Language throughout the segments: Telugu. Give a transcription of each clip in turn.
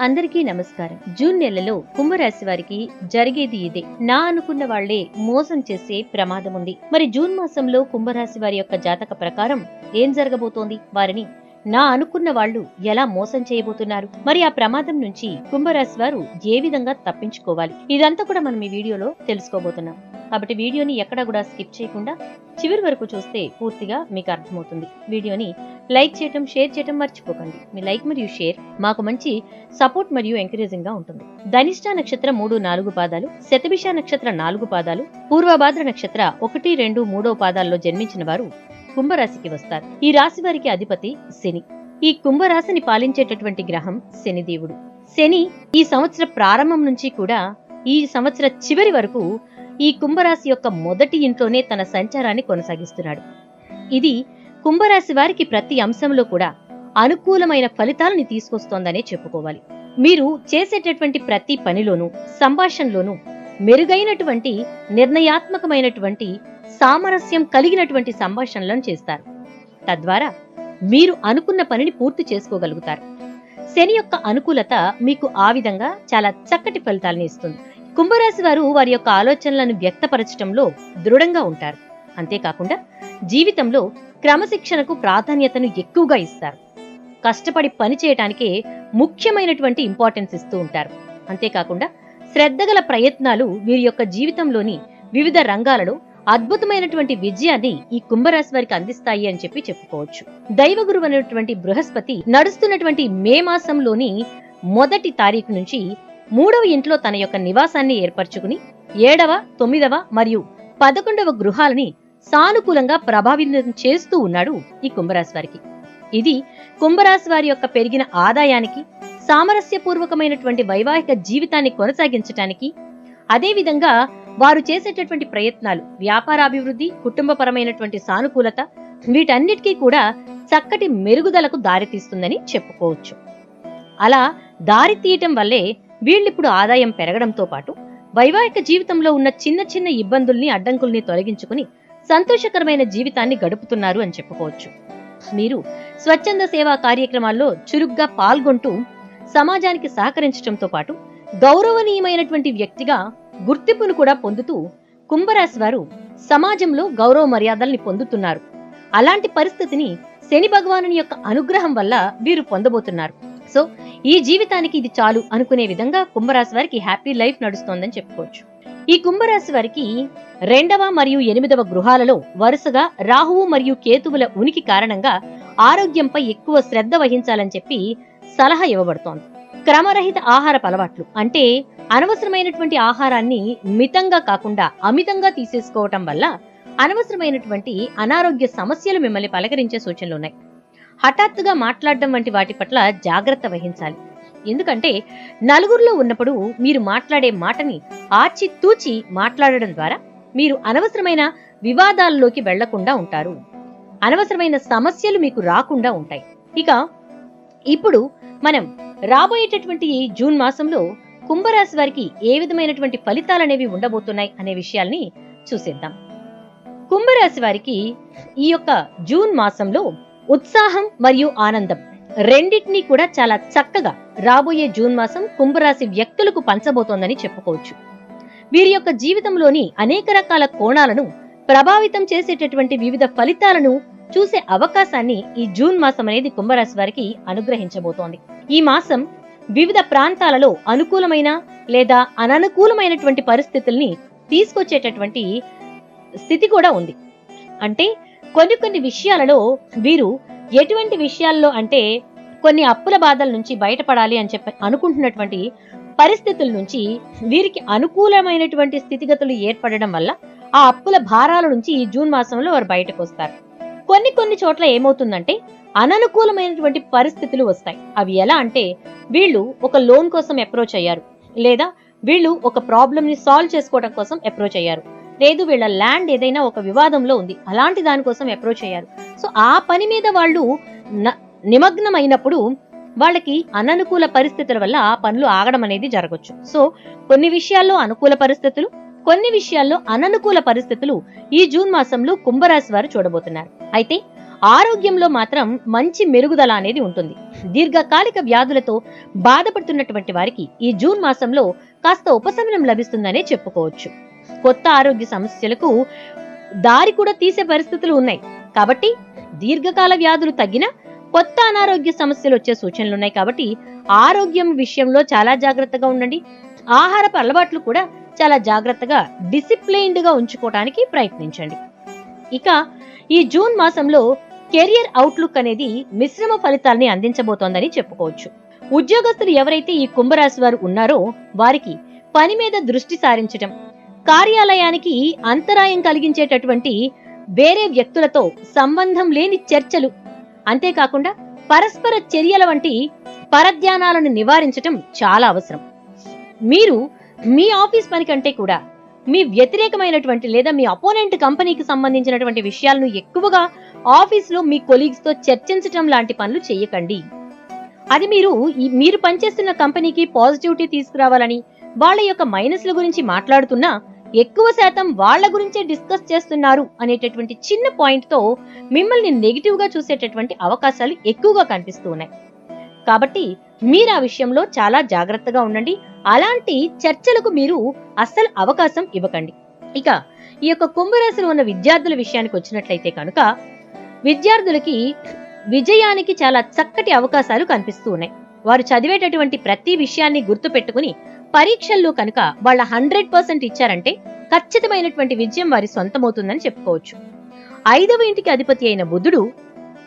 అందరికీ నమస్కారం. జూన్ నెలలో కుంభరాశి వారికి జరిగేది ఇదే. నా అనుకున్న వాళ్ళే మోసం చేసే ప్రమాదం ఉంది. మరి జూన్ మాసంలో కుంభరాశి వారి యొక్క జాతక ప్రకారం ఏం జరగబోతోంది? వారిని నా అనుకున్న వాళ్ళు ఎలా మోసం చేయబోతున్నారు? మరి ఆ ప్రమాదం నుంచి కుంభరాశి వారు ఏ విధంగా తప్పించుకోవాలి? ఇదంతా కూడా మనం ఈ వీడియోలో తెలుసుకోబోతున్నాం. కాబట్టి వీడియోని ఎక్కడా కూడా స్కిప్ చేయకుండా చివరి వరకు చూస్తే పూర్తిగా మీకు అర్థమవుతుంది. వీడియోని లైక్ చేయటం షేర్ చేయటం మర్చిపోకండి. మీ లైక్ మరియు షేర్ మాకు మంచి సపోర్ట్ మరియు ఎంకరేజింగ్గా ఉంటుంది. ధనిష్ట నక్షత్రం మూడు నాలుగు పాదాలు శతభిష నక్షత్ర నాలుగు పాదాలు పూర్వభాద్ర నక్షత్ర ఒకటి రెండు మూడో పాదాల్లో జన్మించిన వారు కుంభరాశికి వస్తారు. ఈ రాశి వారికి అధిపతి శని. ఈ కుంభరాశిని పాలించేటటువంటి గ్రహం శనిదేవుడు శని ఈ సంవత్సర ప్రారంభం నుంచి కూడా ఈ సంవత్సర చివరి వరకు ఈ కుంభరాశి యొక్క మొదటి ఇంట్లోనే తన సంచారాన్ని కొనసాగిస్తున్నాడు. ఇది కుంభరాశి వారికి ప్రతి అంశంలో కూడా అనుకూలమైన ఫలితాలని తీసుకొస్తోందనే చెప్పుకోవాలి. మీరు చేసేటటువంటి ప్రతి పనిలోనూ సంభాషణలోనూ మెరుగైనటువంటి నిర్ణయాత్మకమైనటువంటి సామరస్యం కలిగినటువంటి సంభాషణలను చేస్తారు. తద్వారా మీరు అనుకున్న పనిని పూర్తి చేసుకోగలుగుతారు. శని యొక్క అనుకూలత మీకు ఆ విధంగా చాలా చక్కటి ఫలితాలను ఇస్తుంది. కుంభరాశి వారు వారి యొక్క ఆలోచనలను వ్యక్తపరచడంలో దృఢంగా ఉంటారు. అంతేకాకుండా జీవితంలో క్రమశిక్షణకు ప్రాధాన్యతను ఎక్కువగా ఇస్తారు. కష్టపడి పని చేయటానికే ముఖ్యమైనటువంటి ఇంపార్టెన్స్ ఇస్తూ ఉంటారు. అంతేకాకుండా శ్రద్ధగల ప్రయత్నాలు వీరి యొక్క జీవితంలోని వివిధ రంగాలలో అద్భుతమైనటువంటి విజయాన్ని ఈ కుంభరాశి వారికి అందిస్తాయి అని చెప్పి చెప్పుకోవచ్చు. దైవ గురువు అనేటువంటి బృహస్పతి నడుస్తున్నటువంటి మే మాసంలోని మొదటి తారీఖు నుంచి మూడవ ఇంట్లో తన యొక్క నివాసాన్ని ఏర్పరచుకుని ఏడవ తొమ్మిదవ మరియు పదకొండవ గృహాలని సానుకూలంగా ప్రభావితం చేస్తూ ఉన్నాడు ఈ కుంభరాశి వారికి. ఇది కుంభరాశి వారి యొక్క పెరిగిన ఆదాయానికి సామరస్యపూర్వకమైనటువంటి వైవాహిక జీవితాన్ని కొనసాగించటానికి అదేవిధంగా వారు చేసేటటువంటి ప్రయత్నాలు వ్యాపారాభివృద్ధి కుటుంబపరమైనటువంటి సానుకూలత వీటన్నిటికీ కూడా చక్కటి మెరుగుదలకు దారితీస్తుందని చెప్పుకోవచ్చు. అలా దారి తీయటం వల్లే వీళ్ళిప్పుడు ఆదాయం పెరగడంతో పాటు వైవాహిక జీవితంలో ఉన్న చిన్న చిన్న ఇబ్బందుల్ని అడ్డంకుల్ని తొలగించుకుని సంతోషకరమైన జీవితాన్ని గడుపుతున్నారు అని చెప్పుకోవచ్చు. మీరు స్వచ్ఛంద సేవా కార్యక్రమాల్లో చురుగ్గా పాల్గొంటూ సమాజానికి సహకరించడంతో పాటు గౌరవనీయమైనటువంటి వ్యక్తిగా గుర్తింపును కూడా పొందుతూ కుంభరాశి వారు సమాజంలో గౌరవ మర్యాదల్ని పొందుతున్నారు. అలాంటి పరిస్థితిని శని భగవానుని యొక్క అనుగ్రహం వల్ల వీరు పొందబోతున్నారు. సో ఈ జీవితానికి ఇది చాలు అనుకునే విధంగా కుంభరాశి వారికి హ్యాపీ లైఫ్ నడుస్తోందని చెప్పుకోవచ్చు. ఈ కుంభరాశి వారికి రెండవ మరియు ఎనిమిదవ గృహాలలో వరుసగా రాహువు మరియు కేతువుల ఉనికి కారణంగా ఆరోగ్యంపై ఎక్కువ శ్రద్ధ వహించాలని చెప్పి సలహా ఇవ్వబడుతోంది. క్రమరహిత ఆహారపు అలవాట్లు అంటే అనవసరమైనటువంటి ఆహారాన్ని మితంగా కాకుండా అమితంగా తీసేసుకోవటం వల్ల అనవసరమైనటువంటి అనారోగ్య సమస్యలు మిమ్మల్ని పలకరించే సూచనలు ఉన్నాయి. హఠాత్తుగా మాట్లాడడం వంటి వాటి పట్ల జాగ్రత్త వహించాలి. ఎందుకంటే నలుగురిలో ఉన్నప్పుడు మీరు మాట్లాడే మాటని ఆచితూచి మాట్లాడడం ద్వారా మీరు అనవసరమైన వివాదాల్లోకి వెళ్ళకుండా ఉంటారు. అనవసరమైన సమస్యలు మీకు రాకుండా ఉంటాయి. ఇక ఇప్పుడు మనం రాబోయేటటువంటి జూన్ మాసంలో కుంభరాశి వారికి ఏ విధమైనటువంటి ఫలితాలు అనేవి ఉండబోతున్నాయి అనే విషయాల్ని చూసేద్దాం. కుంభరాశి వారికి ఈ యొక్క జూన్ మాసంలో ఉత్సాహం మరియు ఆనందం. రెండింటినీ కూడా చాలా చక్కగా రాబోయే జూన్ మాసం కుంభరాశి వ్యక్తులకు పంచబోతోందని చెప్పుకోవచ్చు. వీరి యొక్క జీవితంలోని అనేక రకాల కోణాలను ప్రభావితం చేసేటటువంటి వివిధ ఫలితాలను చూసే అవకాశాన్ని ఈ జూన్ మాసం అనేది కుంభరాశి వారికి అనుగ్రహించబోతోంది. ఈ మాసం వివిధ ప్రాంతాలలో అనుకూలమైన లేదా అననుకూలమైనటువంటి పరిస్థితుల్ని తీసుకొచ్చేటటువంటి స్థితి కూడా ఉంది. అంటే కొన్ని కొన్ని విషయాలలో వీరు ఎటువంటి విషయాల్లో అంటే కొన్ని అప్పుల బాధల నుంచి బయటపడాలి అని చెప్పి అనుకుంటున్నటువంటి పరిస్థితుల నుంచి వీరికి అనుకూలమైనటువంటి స్థితిగతులు ఏర్పడడం వల్ల ఆ అప్పుల భారాల నుంచి ఈ జూన్ మాసంలో వారు బయటకు వస్తారు కొన్ని కొన్ని చోట్ల ఏమవుతుందంటే అననుకూలమైనటువంటి పరిస్థితులు వస్తాయి. అవి ఎలా అంటే వీళ్ళు ఒక లోన్ కోసం అప్రోచ్ అయ్యారు లేదా వీళ్ళు ఒక ప్రాబ్లమ్ని సాల్వ్ చేసుకోవడం కోసం అప్రోచ్ అయ్యారు. లేదు వీళ్ళ ల్యాండ్ ఏదైనా ఒక వివాదంలో ఉంది. అలాంటి దానికోసం అప్రోచ్ అయ్యారు. సో ఆ పని మీద వాళ్ళు నిమగ్నం నిమగ్నమైనప్పుడు వాళ్ళకి అననుకూల పరిస్థితుల వల్ల ఆ పనులు ఆగడం అనేది జరగచ్చు. సో కొన్ని విషయాల్లో అనుకూల పరిస్థితులు కొన్ని విషయాల్లో అననుకూల పరిస్థితులు ఈ జూన్ మాసంలో కుంభరాశి వారు చూడబోతున్నారు. అయితే ఆరోగ్యంలో మాత్రం మంచి మెరుగుదల అనేది ఉంటుంది. దీర్ఘకాలిక వ్యాధులతో బాధపడుతున్నటువంటి వారికి ఈ జూన్ మాసంలో కాస్త ఉపశమనం లభిస్తుందనే చెప్పుకోవచ్చు. కొత్త ఆరోగ్య సమస్యలకు దారి కూడా తీసే పరిస్థితులు ఉన్నాయి. కాబట్టి దీర్ఘకాల వ్యాధులు తగ్గిన కొత్త అనారోగ్య సమస్యలు వచ్చే సూచనలు ఉన్నాయి. కాబట్టి ఆరోగ్యం విషయంలో చాలా జాగ్రత్తగా ఉండండి. ఆహారపు అలవాట్లు కూడా చాలా జాగ్రత్తగా డిసిప్లైన్డ్గా ఉంచుకోవడానికి ప్రయత్నించండి. ఇక ఈ జూన్ మాసంలో కెరియర్ అవుట్లుక్ అనేది మిశ్రమ ఫలితాల్ని అందించబోతోందని చెప్పుకోవచ్చు. ఉద్యోగస్తులు ఎవరైతే ఈ కుంభరాశి వారు ఉన్నారో వారికి పని మీద దృష్టి సారించటం కార్యాలయానికి అంతరాయం కలిగించేటటువంటి వేరే వ్యక్తులతో సంబంధం లేని చర్చలు. అంతేకాకుండా పరస్పర చర్యల వంటి పరధ్యానాలను నివారించటం చాలా అవసరం. మీరు మీ ఆఫీస్ పని కంటే కూడా మీ వ్యతిరేకమైనటువంటి లేదా మీ అపోనెంట్ కంపెనీకి సంబంధించినటువంటి విషయాలను ఎక్కువగా ఆఫీస్లో మీ కొలీగ్స్తో చర్చించటం లాంటి పనులు చేయకండి. అది మీరు మీరు పనిచేస్తున్న కంపెనీకి పాజిటివిటీ తీసుకురావాలని వాళ్ళ యొక్క మైనస్ల గురించి మాట్లాడుతున్నా ఎక్కువ శాతం వాళ్ళ గురించే డిస్కస్ చేస్తున్నారు అనేటటువంటి చిన్న పాయింట్తో మిమ్మల్ని నెగిటివ్గా చూసేటటువంటి అవకాశాలు ఎక్కువగా కనిపిస్తూ ఉన్నాయి. కాబట్టి మీరు ఆ విషయంలో చాలా జాగ్రత్తగా ఉండండి. అలాంటి చర్చలకు మీరు అస్సలు అవకాశం ఇవ్వకండి. ఇక ఈ యొక్క కుంభరాశిలో ఉన్న విద్యార్థుల విషయానికి వచ్చినట్లయితే కనుక విద్యార్థులకి విజయానికి చాలా చక్కటి అవకాశాలు కనిపిస్తూ ఉన్నాయి. వారు చదివేటటువంటి ప్రతి విషయాన్ని గుర్తు పెట్టుకుని పరీక్షల్లో కనుక వాళ్ళ హండ్రెడ్ పర్సెంట్ ఇచ్చారంటే ఖచ్చితమైనటువంటి విజయం వారి సొంతమవుతుందని చెప్పుకోవచ్చు. ఐదవ ఇంటికి అధిపతి అయిన బుధుడు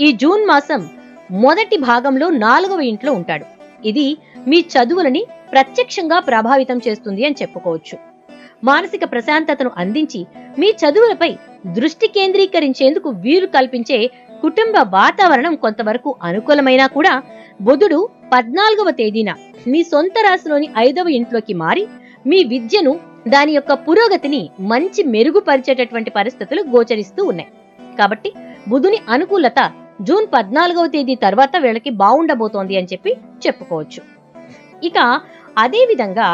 ఈ జూన్ మాసం మొదటి భాగంలో నాలుగవ ఇంట్లో ఉంటాడు. ఇది మీ చదువులని ప్రత్యక్షంగా ప్రభావితం చేస్తుంది అని చెప్పుకోవచ్చు. మానసిక ప్రశాంతతను అందించి మీ చదువులపై దృష్టి కేంద్రీకరించేందుకు వీలు కల్పించే కుటుంబ వాతావరణం కొంతవరకు అనుకూలమైనా కూడా బుధుడు పద్నాలుగవ తేదీన మీ సొంత రాశిలోని ఐదవ ఇంట్లోకి మారి మీ విద్యను దాని యొక్క పురోగతిని మంచి మెరుగుపరిచేటటువంటి పరిస్థితులు గోచరిస్తూ ఉన్నాయి. కాబట్టి బుధుని అనుకూలత జూన్ పద్నాలుగవ తేదీ తర్వాత వీళ్ళకి బాగుండబోతోంది అని చెప్పి చెప్పుకోవచ్చు. ఇక అదే విధంగా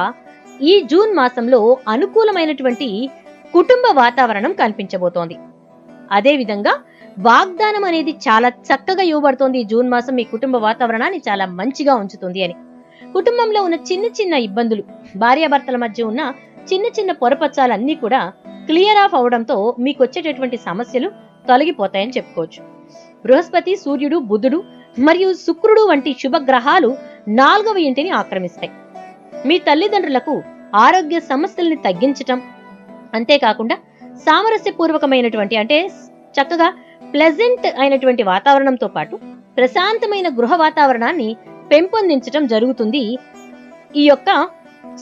ఈ జూన్ మాసంలో అనుకూలమైనటువంటి కుటుంబ వాతావరణం కనిపించబోతోంది. అదే విధంగా వాగ్దానం అనేది చాలా చక్కగా ఇవ్వబడుతోంది. జూన్ మాసం మీ కుటుంబ వాతావరణాన్ని చాలా మంచిగా ఉంచుతుంది అని. కుటుంబంలో ఉన్న చిన్న చిన్న ఇబ్బందులు భార్యాభర్తల మధ్య ఉన్న చిన్న చిన్న పొరపచ్చాలన్నీ కూడా క్లియర్ ఆఫ్ అవడంతో మీకు వచ్చేటటువంటి సమస్యలు తొలగిపోతాయని చెప్పుకోవచ్చు. బృహస్పతి సూర్యుడు బుధుడు మరియు శుక్రుడు వంటి శుభగ్రహాలు నాలుగవ ఇంటిని ఆక్రమిస్తాయి. మీ తల్లిదండ్రులకు ఆరోగ్య సమస్యల్ని తగ్గించటం అంతేకాకుండా సామరస్యపూర్వకమైనటువంటి అంటే చక్కగా ప్లెజెంట్ అయినటువంటి వాతావరణంతో పాటు ప్రశాంతమైన గృహ వాతావరణాన్ని పెంపొందించటం జరుగుతుంది. ఈ యొక్క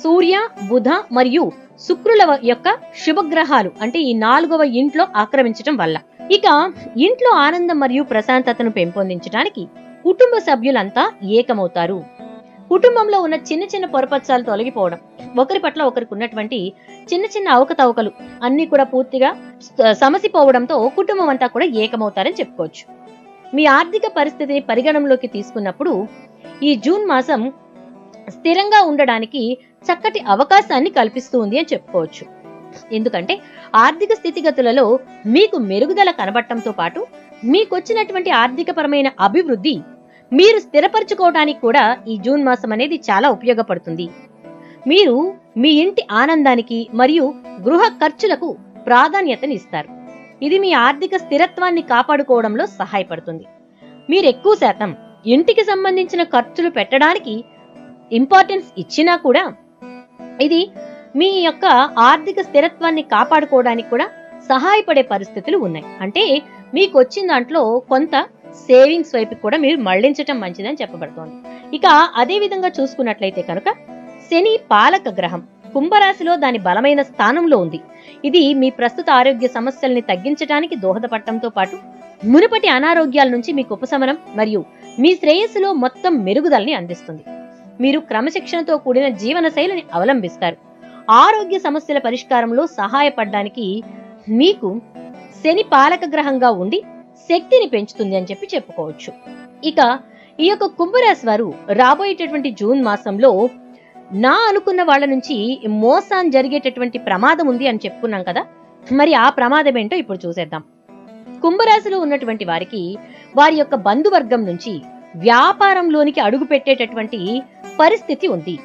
సూర్య బుధ మరియు శుక్రుల యొక్క శుభగ్రహాలు అంటే ఈ నాలుగవ ఇంట్లో ఆక్రమించటం వల్ల. ఇక ఇంట్లో ఆనందం మరియు ప్రశాంతతను పెంపొందించడానికి కుటుంబ సభ్యులంతా ఏకమవుతారు. కుటుంబంలో ఉన్న చిన్న చిన్న పొరపచ్చాలు తొలగిపోవడం ఒకరి పట్ల ఒకరికి ఉన్నటువంటి చిన్న చిన్న అవకతవకలు అన్ని కూడా పూర్తిగా సమసిపోవడంతో కుటుంబం అంతా కూడా ఏకమవుతారని చెప్పుకోవచ్చు. మీ ఆర్థిక పరిస్థితిని పరిగణనలోకి తీసుకున్నప్పుడు ఈ జూన్ మాసం స్థిరంగా ఉండడానికి చక్కటి అవకాశాన్ని కల్పిస్తూ ఉంది అని చెప్పుకోవచ్చు. ఎందుకంటే ఆర్థిక స్థితిగతులలో మీకు మెరుగుదల కనబడటంతో పాటు మీకొచ్చినటువంటి ఆర్థికపరమైన అభివృద్ధి మీరు స్థిరపరచుకోవడానికి కూడా ఈ జూన్ మాసం అనేది చాలా ఉపయోగపడుతుంది. మీరు మీ ఇంటి ఆనందానికి మరియు గృహ ఖర్చులకు ప్రాధాన్యతనిస్తారు. ఇది మీ ఆర్థిక స్థిరత్వాన్ని కాపాడుకోవడంలో సహాయపడుతుంది. మీరు ఎక్కువ శాతం ఇంటికి సంబంధించిన ఖర్చులు పెట్టడానికి ఇంపార్టెన్స్ ఇచ్చినా కూడా ఇది మీ యొక్క ఆర్థిక స్థిరత్వాన్ని కాపాడుకోవడానికి కూడా సహాయపడే పరిస్థితులు ఉన్నాయి. అంటే మీకు వచ్చిన దాంట్లో కొంత సేవింగ్స్ వైపు కూడా మీరు మళ్ళించడం మంచిదని చెప్పబడుతోంది. ఇక అదే విధంగా చూసుకున్నట్లయితే కనుక శని పాలక గ్రహం. కుంభరాశిలో దాని బలమైన స్థానంలో ఉంది. ఇది మీ ప్రస్తుత ఆరోగ్య సమస్యల్ని తగ్గించడానికి దోహదపడటంతో పాటు మునుపటి అనారోగ్యాల నుంచి మీకు ఉపశమనం మరియు మీ శ్రేయస్సులో మొత్తం మెరుగుదలని అందిస్తుంది. మీరు క్రమశిక్షణతో కూడిన జీవన శైలిని అవలంబిస్తారు. ఆరోగ్య సమస్యల పరిష్కారంలో సహాయపడడానికి మీకు శని పాలక గ్రహంగా ఉండి శక్తిని పెంచుతుంది అని చెప్పి చెప్పుకోవచ్చు. ఇక ఈ యొక్క కుంభరాశి వారు రాబోయేటటువంటి జూన్ మాసంలో నా అనుకున్న వాళ్ళ నుంచి మోసం జరిగేటటువంటి ప్రమాదం ఉంది అని చెప్పుకున్నాం కదా. మరి ఆ ప్రమాదం ఏంటో ఇప్పుడు చూసేద్దాం. కుంభరాశిలో ఉన్నటువంటి వారికి వారి యొక్క బంధువర్గం నుంచి వ్యాపారంలోనికి అడుగు పెట్టేటటువంటి పరిస్థితి ఉంది.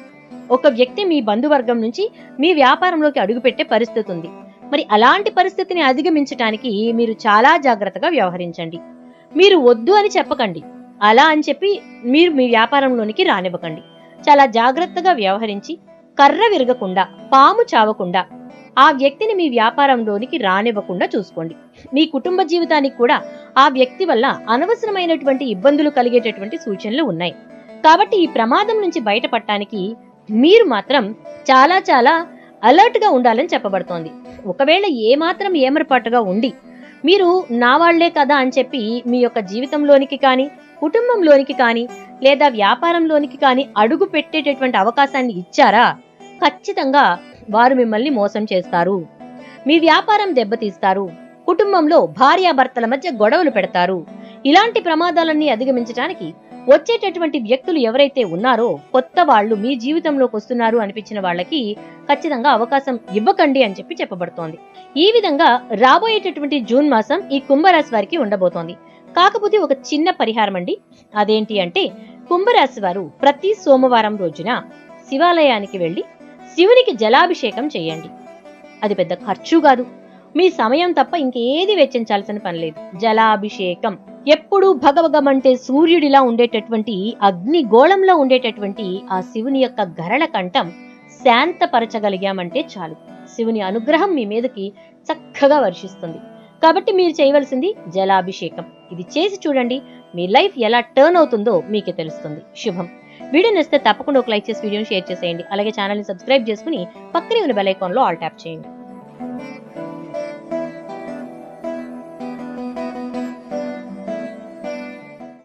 ఒక వ్యక్తి మీ బంధువర్గం నుంచి మీ వ్యాపారంలోకి అడుగుపెట్టే పరిస్థితి ఉంది. మరి అలాంటి పరిస్థితిని అధిగమించడానికి మీరు చాలా జాగ్రత్తగా వ్యవహరించండి. మీరు వద్దు అని చెప్పకండి. అలా అని చెప్పి మీరు మీ వ్యాపారంలోనికి రానివ్వకండి. చాలా జాగ్రత్తగా వ్యవహరించి కర్ర విరగకుండా పాము చావకుండా ఆ వ్యక్తిని మీ వ్యాపారంలోనికి రానివ్వకుండా చూసుకోండి. మీ కుటుంబ జీవితానికి కూడా ఆ వ్యక్తి వల్ల అనవసరమైనటువంటి ఇబ్బందులు కలిగేటటువంటి సూచనలు ఉన్నాయి. కాబట్టి ఈ ప్రమాదం నుంచి బయటపడటానికి మీరు మాత్రం చాలా చాలా అలర్ట్గా ఉండాలని చెప్పబడుతోంది. ఒకవేళ ఏమాత్రం ఏమరపాటుగా ఉండి మీరు నా వాళ్ళే కదా అని చెప్పి మీ యొక్క జీవితంలోనికి కానీ కుటుంబంలోనికి కానీ లేదా వ్యాపారంలోనికి కానీ అడుగు పెట్టేటటువంటి అవకాశాన్ని ఇచ్చారా? ఖచ్చితంగా వారు మిమ్మల్ని మోసం చేస్తారు. మీ వ్యాపారం దెబ్బతీస్తారు. కుటుంబంలో భార్యాభర్తల మధ్య గొడవలు పెడతారు. ఇలాంటి ప్రమాదాలన్నీ అధిగమించడానికి వచ్చేటటువంటి వ్యక్తులు ఎవరైతే ఉన్నారో కొత్త వాళ్ళు మీ జీవితంలోకి వస్తున్నారు అనిపించిన వాళ్ళకి ఖచ్చితంగా అవకాశం ఇవ్వకండి అని చెప్పి చెప్పబడుతోంది. ఈ విధంగా రాబోయేటటువంటి జూన్ మాసం ఈ కుంభరాశి వారికి ఉండబోతోంది. కాకపోతే ఒక చిన్న పరిహారం అండి అదేంటి అంటే కుంభరాశి వారు ప్రతి సోమవారం రోజున శివాలయానికి వెళ్ళి శివునికి జలాభిషేకం చేయండి. అది పెద్ద ఖర్చు కాదు. మీ సమయం తప్ప ఇంకేది వెచ్చించాల్సిన పని లేదు. జలాభిషేకం. ఎప్పుడూ భగభగమంటే సూర్యుడిలా ఉండేటటువంటి అగ్ని గోళంలో ఉండేటటువంటి ఆ శివుని యొక్క గరళ కంఠం శాంతపరచగలిగామంటే చాలు. శివుని అనుగ్రహం మీ మీదకి చక్కగా వర్షిస్తుంది. కాబట్టి మీరు చేయవలసింది జలాభిషేకం. ఇది చేసి చూడండి మీ లైఫ్ ఎలా టర్న్ అవుతుందో మీకే తెలుస్తుంది. శుభం. వీడియో నచ్చితే తప్పకుండా ఒక లైక్ చేసి వీడియోని షేర్ చేసేయండి. అలాగే ఛానల్ని సబ్స్క్రైబ్ చేసుకుని పక్కనే ఉన్న బెల్ ఐకాన్లో ఆల్ ట్యాప్ చేయండి.